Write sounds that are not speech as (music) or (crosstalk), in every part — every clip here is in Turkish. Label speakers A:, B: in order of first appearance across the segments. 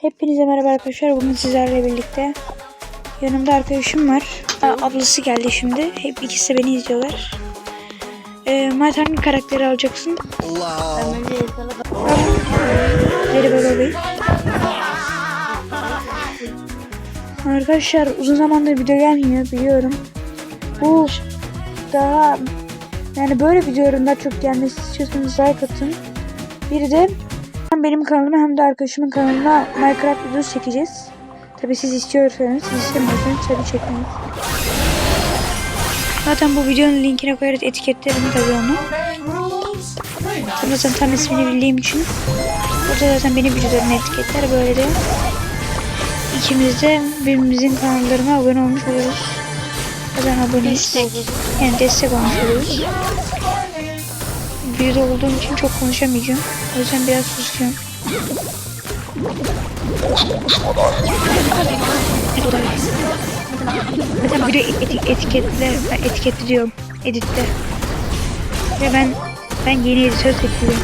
A: Hepinize merhaba arkadaşlar. Bugün sizlerle birlikte yanımda arkadaşım var. Ablası geldi şimdi. Hep ikisi beni izliyorlar. Ee, Mert hangi karakteri alacaksın? Deri Baba Bey. Arkadaşlar uzun zamandır video gelmiyor biliyorum. Bu daha yani böyle videoların daha çok gelmesi istiyorsanız like atın. Bir de hem benim kanalıma hem de arkadaşımın kanalına Minecraft videosu çekeceğiz. Tabi siz istiyorsanız, siz istemiyorsanız tabi çekmeyiz. Zaten bu videonun linkine koyarız etiketlerini tabi onu. Zaten tam ismini bildiğim için. O da zaten benim videolarımın etiketler böyle de. İkimiz de birbirimizin kanallarına abone olmuş oluyoruz. Zaten aboneyiz. Yani destek olmuş oluyoruz. Videoda olduğum için çok konuşamayacağım. O yüzden biraz susuyorum. Mesela video eti- etiketle, ben etiketli diyorum. Editte. Ve ben ben yeni editör seçiyorum.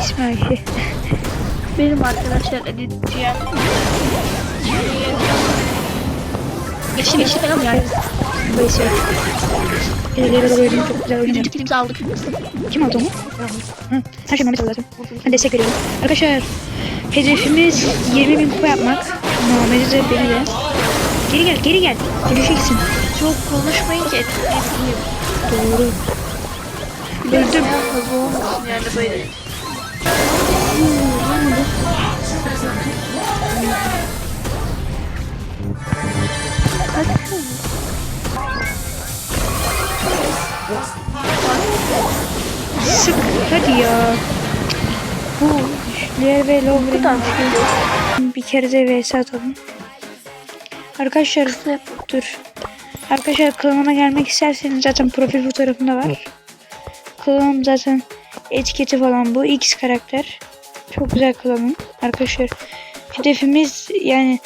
A: İsmi Ayşe. (laughs)
B: Benim arkadaşlar editçiyim. Geçti geçti falan yani.
A: Neyse. Editlere de boyadım çok güzel oynuyor.
B: Birinci filmimizi aldık.
A: Kim aldı onu? Hı. Her şey Mehmet aldı zaten. Ben destek veriyorum. Arkadaşlar hedefimiz 20 bin kupa yapmak. Muhammed'i de beni de. Geri gel geri gel. Düşeceksin.
B: Çok konuşmayın ki etkileyin.
A: Doğru.
B: Öldüm. Hızlı olmasın yani böyle.
A: Sık hadi ya. Bu Ler ve Lovren bir kere de vs atalım. Arkadaşlar dur. Arkadaşlar kanalıma gelmek isterseniz zaten profil fotoğrafında var. Klanım zaten etiketi falan bu. X karakter. Çok güzel klanım. Arkadaşlar hedefimiz yani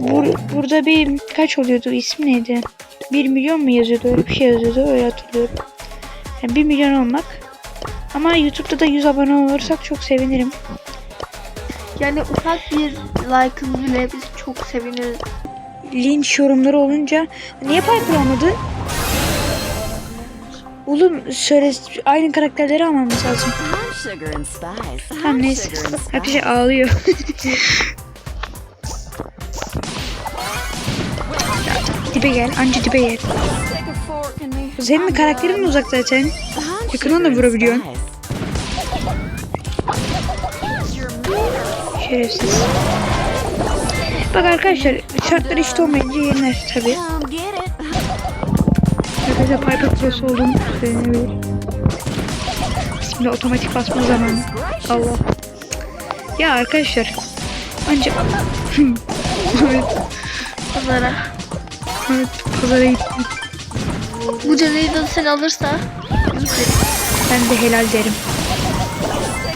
A: bur- burada bir kaç oluyordu ismi neydi? 1 milyon mu yazıyordu öyle bir şey yazıyordu öyle hatırlıyorum. Yani 1 milyon olmak. Ama YouTube'da da 100 abone olursak çok sevinirim.
B: Yani ufak bir like'ınız bile biz çok seviniriz.
A: Linç yorumları olunca niye Piper almadın? Oğlum söyle aynı karakterleri almamız lazım. Tamam neyse.
C: Spice.
A: Arkadaşlar ağlıyor. (laughs) dibe gel. Anca dibe gel. Senin de karakterin uzak zaten. Yakından da vurabiliyorsun. Şerefsiz. Bak arkadaşlar şartlar eşit olmayınca yener tabi. Arkadaşlar Piper Pro'su olduğunu söylenebilir. Şimdi otomatik basma zamanı. Allah. Ya arkadaşlar. Ancak
B: Pazara. (laughs)
A: evet pazara gittim.
B: Bu caneyi de sen alırsa.
A: Ben de helal derim.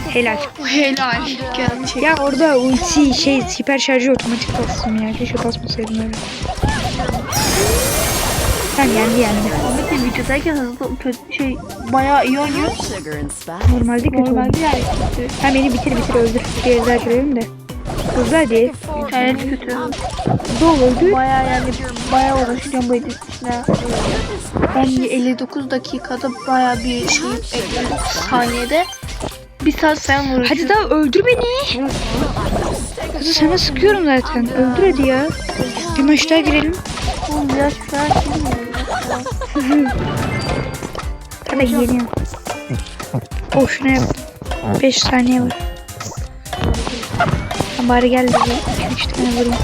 A: Helal.
B: Helal. Gerçek.
A: Ya orada ulti şey hiper şarjı otomatik bastım ya. Keşke basmasaydım öyle. Tamam yendi yendi.
B: Ahmet de videodayken hızlı kötü şey bayağı iyi oynuyor.
A: Normalde kötü.
B: Normalde yani kötü.
A: Ha beni bitir bitir öldür. Görelim de. Hızlı hadi.
B: İnternet kötü.
A: Öldür.
B: Bayağı yani bayağı uğraşacağım bu editine. Ben 59 dakikada bayağı bir şey ekledim saniyede. Bir saat falan uğraşıyorum.
A: Hadi daha öldür beni. Kızı sana sıkıyorum zaten. Öldür hadi ya. Bir maç daha girelim.
B: Oğlum biraz falan şey
A: Hadi yeniyorum. Oh şuna yaptım. 5 saniye var. Bari gel de bir 3 tane vurayım.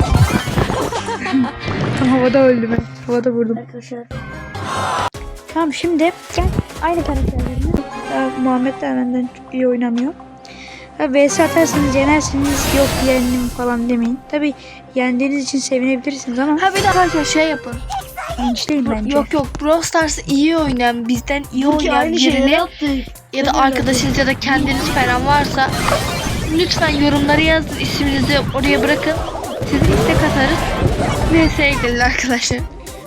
A: Tam havada öldüm ben. Havada vurdum.
B: Arkadaşlar.
A: Tamam şimdi gel. Aynı karakterlerini. Daha Muhammed de benden çok iyi oynamıyor. Ha, VS atarsanız yenersiniz yok yendim falan demeyin. Tabi yendiğiniz için sevinebilirsiniz ama
B: Ha bir de arkadaşlar şey yapın.
A: linçleyin bence.
B: Yok yok Brawl Stars'ı iyi oynayan bizden iyi oynayan birini ya da arkadaşınız ya da kendiniz falan varsa lütfen yorumlara yazın isminizi oraya bırakın. Sizi istek atarız. VS'ye gelin arkadaşlar.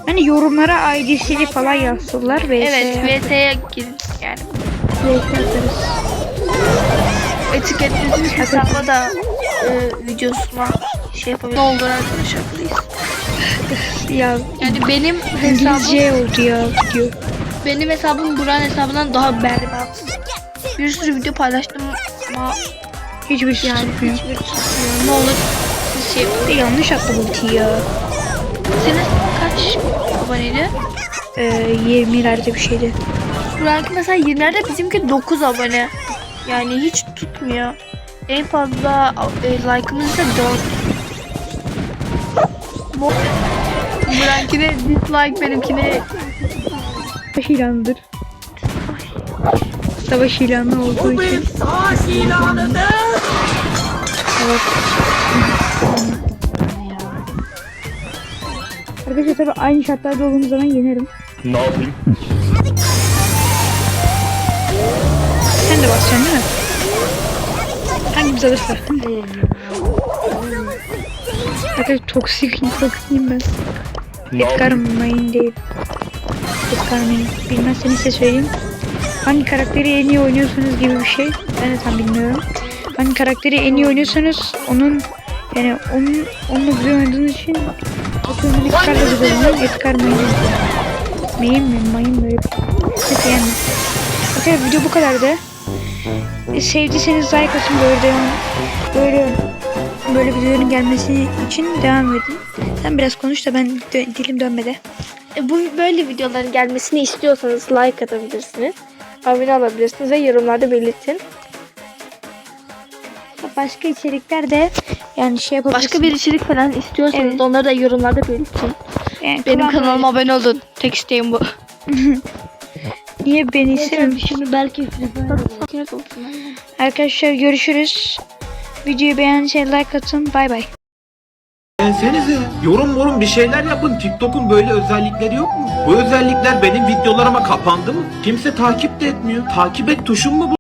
A: Hani yorumlara ID'sini falan yazsınlar VS.
B: Evet VS'ye girin yani.
A: VS atarız.
B: Etiketlediğiniz hesaba da e, videosuna şey yapabiliriz. Ne olur arkadaşlar please.
A: Ya
B: Yani benim hesabım
A: İngilizce oldu ya video.
B: benim hesabım Burak'ın hesabından daha berbat. Bir sürü video paylaştım ama
A: Hiçbir şey
B: yani
A: tutmuyor.
B: hiçbir tutmuyor. Ne olur siz şey yapın.
A: Bir yanlış attım ultiyi ya.
B: Senin kaç aboneydi?
A: Ee, 20'lerde bir şeydi.
B: Burak'ın mesela 20'lerde bizimki 9 abone. Yani hiç tutmuyor. En fazla e, like'ımız ise 4. Bu Burak'ınkine dislike benimkine
A: Savaş ilanıdır. Savaş ilanı olduğu için. Evet. Arkadaşlar tabii aynı şartlarda olduğumuz zaman yenerim.
D: Ne yapayım?
A: Sen de basacaksın değil mi? Hangimiz alırsa. Arkadaşlar toksik, toksiyim ben. Edgar main değil. Edgar main. Bilmezseniz size söyleyeyim. Hangi karakteri en iyi oynuyorsunuz gibi bir şey. Ben de tam bilmiyorum. Hangi karakteri en iyi oynuyorsanız onun yani onun onunla güzel oynadığınız için atıyorum Edgar'la güzel oynuyor. Edgar main. Main mi? Main mi? Öyle bir şey. Neyse yani. Arkadaşlar video bu kadardı. E, sevdiyseniz like atın böyle. Böyle böyle videoların gelmesi için devam edin. Sen biraz konuş da ben dö- dilim dönmedi.
B: E, bu böyle videoların gelmesini istiyorsanız like atabilirsiniz. Abone olabilirsiniz ve yorumlarda belirtin.
A: Başka içerikler de yani şey yapabilirsiniz.
B: Başka bir içerik falan istiyorsanız
A: Evet.
B: onları da yorumlarda belirtin.
A: yani
B: Benim kanalıma abone olun. Tek isteğim bu. (laughs)
A: Niye beni istemiyorum?
B: Şimdi belki
A: Arkadaşlar görüşürüz. Videoyu beğendiyseniz like atın. Bay bay.
E: Beğensenize. Yorum morum bir şeyler yapın. TikTok'un böyle özellikleri yok mu? Bu özellikler benim videolarıma kapandı mı? Kimse takip de etmiyor. Takip et tuşum mu bu?